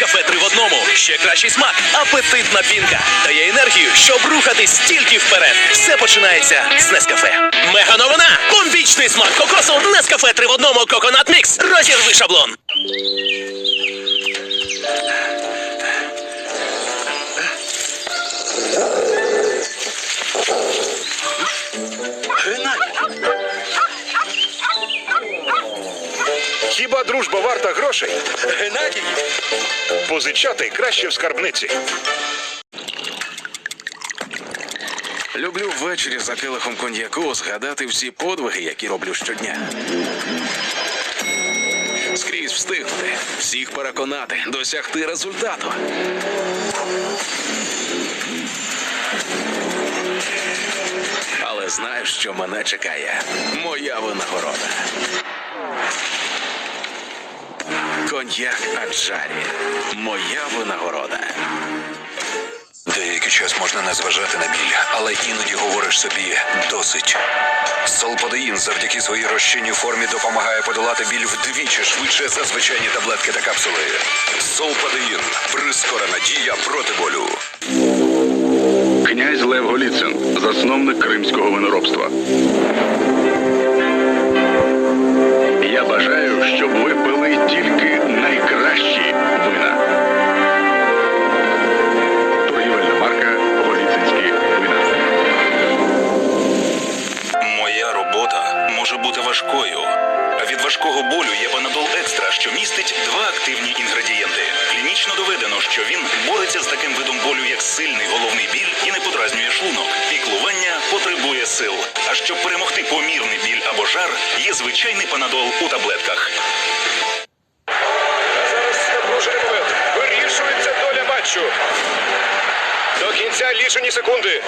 Нескафе три в одному. Ще кращий смак, апетитна пінка. Дає енергію, щоб рухатись тільки вперед. Все починається з Нескафе. Мега новина! Бомбічний смак кокосу Нескафе три в одному Коконат Мікс. Розірви шаблон. Хіба дружба варта грошей? Геннадій. Позичати краще в скарбниці. Люблю ввечері за келихом коньяку згадати всі подвиги, які роблю щодня. Скрізь встигнути, всіх переконати, досягти результату. Але знаю, що мене чекає моя винагорода. Коньяк Аджарі. Моя винагорода. Деякий час можна не зважати на біль, але іноді говориш собі досить. Солподеїн завдяки своїй розчинній формі допомагає подолати біль вдвічі швидше за звичайні таблетки та капсули. Солподеїн прискорена дія проти болю. Князь Лев Голіцин, засновник кримського виноробства. Бути важкою. А від важкого болю є Панадол Екстра, що містить два активні інгредієнти. Клінічно доведено, що він бореться з таким видом болю, як сильний головний біль і не подразнює шлунок. Піклування потребує сил. А щоб перемогти помірний біль або жар, є звичайний панадол у таблетках. Вирішується доля матчу. До кінця лічені секунди.